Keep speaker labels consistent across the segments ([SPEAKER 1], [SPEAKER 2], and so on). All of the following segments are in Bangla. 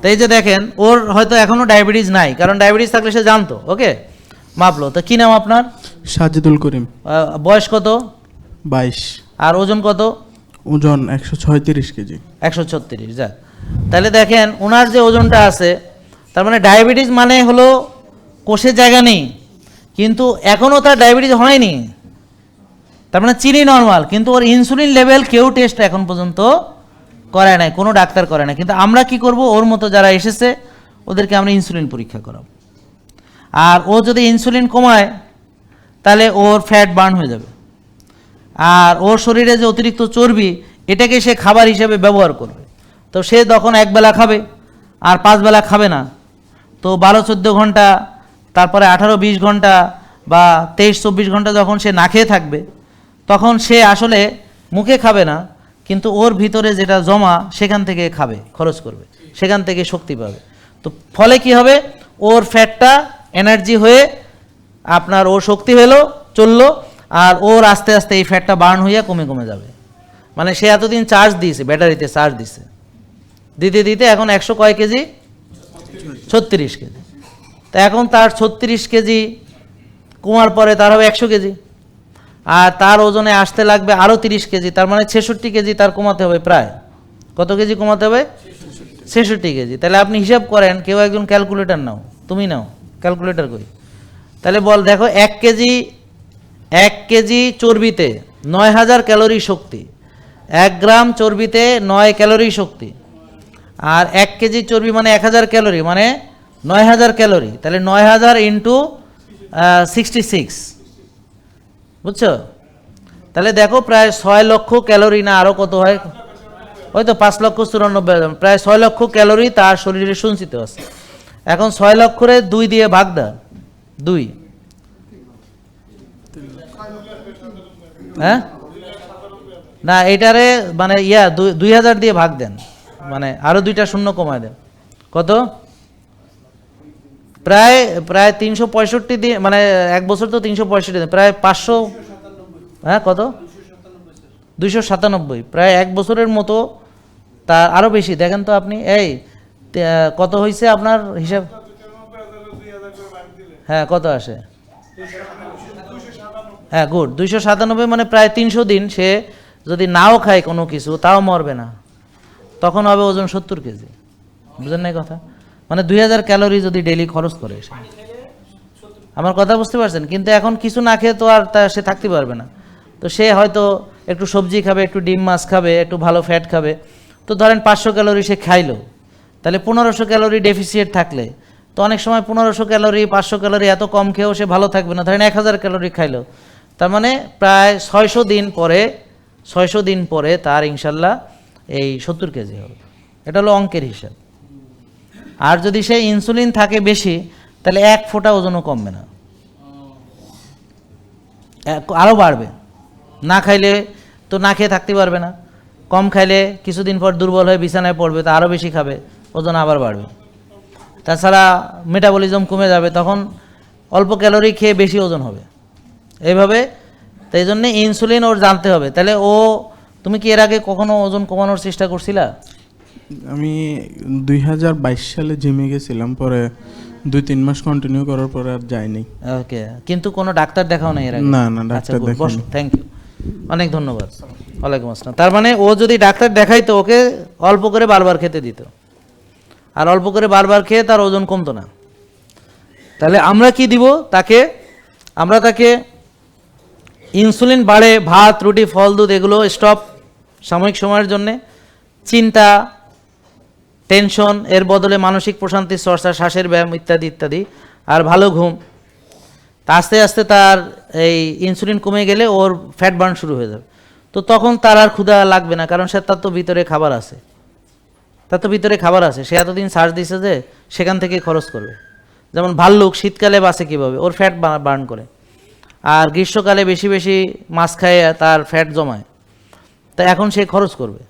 [SPEAKER 1] তো এই যে দেখেন ওর হয়তো এখনও ডায়াবেটিস নাই কারণ ডায়াবেটিস থাকলে সে জানতো ওকে? মাপলো তো কি নাম আপনার?
[SPEAKER 2] সাজিদুল করিম।
[SPEAKER 1] বয়স কত?
[SPEAKER 2] বাইশ।
[SPEAKER 1] আর ওজন কত?
[SPEAKER 2] ওজন একশো ছয়ত্রিশ কেজি।
[SPEAKER 1] একশো ছত্রিশ যাক তাহলে দেখেন ওনার যে ওজনটা আছে তার মানে ডায়াবেটিস মানে হলো কোষের জায়গা নেই কিন্তু এখনও তার ডায়াবেটিস হয়নি। তার মানে চিনি নর্মাল কিন্তু ওর ইনসুলিন লেভেল কেউ টেস্ট এখন পর্যন্ত করায় নাই, কোনো ডাক্তার করে না কিন্তু আমরা কি করব? ওর মতো যারা এসেছে, ওদেরকে আমরা ইনসুলিন পরীক্ষা করাব। আর ও যদি ইনসুলিন কমায়, তাহলে ওর ফ্যাট বার্ন হয়ে যাবে। আর ওর শরীরে যে অতিরিক্ত চর্বি, এটাকে সে খাবার হিসেবে ব্যবহার করবে। তো সে তখন একবেলা খাবে, আর পাঁচ বেলা খাবে না। তো বারো চোদ্দ ঘণ্টা, তারপরে আঠারো বিশ ঘণ্টা বা তেইশ চব্বিশ ঘণ্টা যখন সে না খেয়ে থাকবে, তখন সে আসলে মুখে খাবে না কিন্তু ওর ভিতরে যেটা জমা, সেখান থেকে খাবে, খরচ করবে, সেখান থেকে শক্তি পাবে। তো ফলে কি হবে? ওর ফ্যাটটা এনার্জি হয়ে আপনার ও শক্তি হলো, চলল, আর ওর আস্তে আস্তে এই ফ্যাটটা বার্ন হইয়া কমে কমে যাবে। মানে সে এতদিন চার্জ দিয়েছে, ব্যাটারিতে চার্জ দিছে দিতে দিতে এখন একশো কয় কেজি? ছত্রিশ কেজি। তা এখন তার ছত্রিশ কেজি, কমার পরে তার হবে একশো কেজি। আর তার ওজনে আসতে লাগবে আরও তিরিশ কেজি, তার মানে ছেষট্টি কেজি তার কমাতে হবে প্রায়। কত কেজি কমাতে হবে? ছেষট্টি কেজি। তাহলে আপনি হিসাব করেন, কেউ একজন ক্যালকুলেটর নাও, তুমি নাও ক্যালকুলেটর করি তাহলে বল, দেখো, এক কেজি এক কেজি চর্বিতে নয় হাজার ক্যালোরি শক্তি, এক গ্রাম চর্বিতে নয় ক্যালোরি শক্তি, আর এক কেজি চর্বি মানে এক হাজার ক্যালোরি মানে নয় হাজার ক্যালোরি, তাহলে নয় হাজার ইন্টু সিক্সটি সিক্স বুঝছ? তাহলে দেখো প্রায় ছয় লক্ষ ক্যালোরি না আরও কত হয়? হয়তো পাঁচ লক্ষ চুরানব্বই হাজার। প্রায় ছয় লক্ষ ক্যালোরি তার শরীরে সঞ্চিত আছে। এখন ছয় লক্ষরে দুই দিয়ে ভাগ দাও দুই। হ্যাঁ? না এটারে মানে ইয়া, দুই- দুই হাজার দিয়ে ভাগ দেন। মানে আরও দুইটা শূন্য কমায় দেন। কত? প্রায় প্রায় তিনশো পঁয়ষট্টি দিন মানে এক বছর তো তিনশো পঁয়ষট্টি দিন, প্রায় পাঁচশো হ্যাঁ কত? দুইশো সাতানব্বই, প্রায় এক বছরের মতো তার আরও বেশি, দেখেন তো আপনি, এই কত হয়েছে আপনার হিসাব? হ্যাঁ কত আসে? হ্যাঁ গুড, দুইশো সাতানব্বই মানে প্রায় তিনশো দিন সে যদি নাও খায় কোনো কিছু, তাও মরবে না। তখন হবে ওজন সত্তর কেজি। বুঝেন নাই কথা? মানে দুই হাজার ক্যালোরি যদি ডেলি খরচ করে সে। আমার কথা বুঝতে পারছেন? কিন্তু এখন কিছু না খেয়ে তো আর তা সে থাকতে পারবে না। তো সে হয়তো একটু সবজি খাবে, একটু ডিম মাছ খাবে, একটু ভালো ফ্যাট খাবে। তো ধরেন পাঁচশো ক্যালোরি সে খাইলো। তাহলে পনেরোশো ক্যালোরি ডেফিসিয়েট থাকলে। তো অনেক সময় পনেরোশো ক্যালোরি, পাঁচশো ক্যালোরি এত কম খেয়েও সে ভালো থাকবে না। ধরেন এক হাজার ক্যালোরি খাইলো। তার মানে প্রায় ছয়শো দিন পরে, ছয়শো দিন পরে তার ইনশাল্লাহ এই সত্তর কেজি হবে। এটা হলো অঙ্কের হিসাব। আর যদি সে ইনসুলিন থাকে বেশি, তাহলে এক ফোঁটা ওজনও কমবে না। আরও বাড়বে। না খাইলে তো না খেয়ে থাকতে পারবে না। কম খাইলে কিছুদিন পর দুর্বল হয়ে বিছানায় পড়বে, তা আরও বেশি খাবে, ওজন আবার বাড়বে। তাছাড়া মেটাবলিজম কমে যাবে, তখন অল্প ক্যালোরি খেয়ে বেশি ওজন হবে। এইভাবে তাই জন্যে ইনসুলিন ওর জানতে হবে। তাহলে ও, তুমি কি এর আগে কখনো ওজন কমানোর চেষ্টা করছিলা?
[SPEAKER 2] আমি দুই হাজার বাইশ সালে জিমে গেছিলাম পরে দুই তিন মাস কন্টিনিউ করার পরে আর যাইনি।
[SPEAKER 1] ওকে কিন্তু কোনো ডাক্তার দেখাও নাই এর আগে?
[SPEAKER 2] না, না, ডাক্তার।
[SPEAKER 1] বসো থ্যাংক ইউ অনেক ধন্যবাদ। ওয়ালাইকুম আসসালাম। তার মানে ও যদি ডাক্তার দেখাইতো ওকে অল্প করে বারবার খেতে দিত। আর অল্প করে বারবার খেয়ে তার ওজন কমতো না। তাহলে আমরা কি দিব? তাকে আমরা তাকে ইনসুলিন বাড়ে ভাত রুটি ফল দুধ এগুলো স্টপ সাময়িক সময়ের জন্যে। চিন্তা টেনশন, এর বদলে মানসিক প্রশান্তির চর্চা শ্বাসের ব্যায়াম ইত্যাদি ইত্যাদি। আর ভালো ঘুম। আস্তে আস্তে তার এই ইনসুলিন কমে গেলে ওর ফ্যাট বার্ন শুরু হয়ে যাবে। তো তখন তার আর ক্ষুধা লাগবে না, কারণ সে তার তো ভিতরে খাবার আছে। তার তো ভিতরে খাবার আছে। সে এতদিন সার্চ দিছে যে সেখান থেকে খরচ করবে। যেমন ভাল্লুক, শীতকালে বাসে কীভাবে? ওর ফ্যাট বার্ন করে। আর গ্রীষ্মকালে বেশি বেশি মাছ খায় তার ফ্যাট জমায়। তা এখন সে খরচ করবে।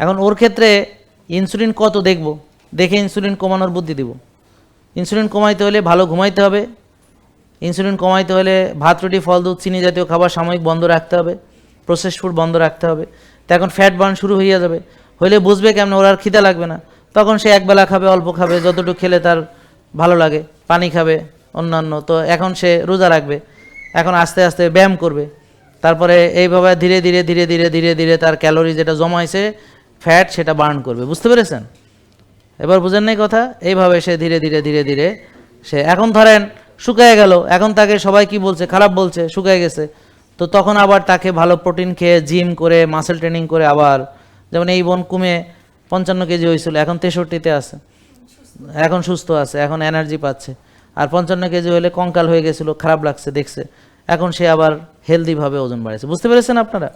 [SPEAKER 1] এখন ওর ক্ষেত্রে ইনসুলিন কত দেখব? দেখে ইনসুলিন কমানোর বুদ্ধি দিব। ইনসুলিন কমাইতে হলে ভালো ঘুমাইতে হবে। ইনসুলিন কমাইতে হলে ভাত, রুটি, ফল, দুধ, চিনি জাতীয় খাবার সাময়িক বন্ধ রাখতে হবে। প্রসেস ফুড বন্ধ রাখতে হবে। তো এখন ফ্যাট বার্ন শুরু হইয়া যাবে। হইলে বুঝবে কেমন, ওর আর খিদা লাগবে না। তখন সে একবেলা খাবে, অল্প খাবে, যতটুকু খেলে তার ভালো লাগে। পানি খাবে, অন্যান্য। তো এখন সে রোজা রাখবে। এখন আস্তে আস্তে ব্যায়াম করবে। তারপরে এইভাবে ধীরে ধীরে ধীরে ধীরে ধীরে ধীরে তার ক্যালোরি যেটা জমাইছে ফ্যাট সেটা বার্ন করবে, বুঝতে পেরেছেন? এবার বুঝেন নাই কথা? এইভাবে সে ধীরে ধীরে ধীরে ধীরে সে, এখন ধরেন শুকায় গেল, এখন তাকে সবাই কি বলছে? খারাপ বলছে, শুকায় গেছে। তো তখন আবার তাকে ভালো প্রোটিন খেয়ে জিম করে মাসেল ট্রেনিং করে আবার, যেমন এই বোন কমে পঞ্চান্ন কেজি হয়েছিল, এখন তেষট্টিতে আছে। এখন সুস্থ আছে, এখন এনার্জি পাচ্ছে। আর পঞ্চান্ন কেজি হলে কঙ্কাল হয়ে গেছিল, খারাপ লাগছে, দেখছে। এখন সে আবার হেলদিভাবে ওজন বাড়াচ্ছে বুঝতে পেরেছেন আপনারা?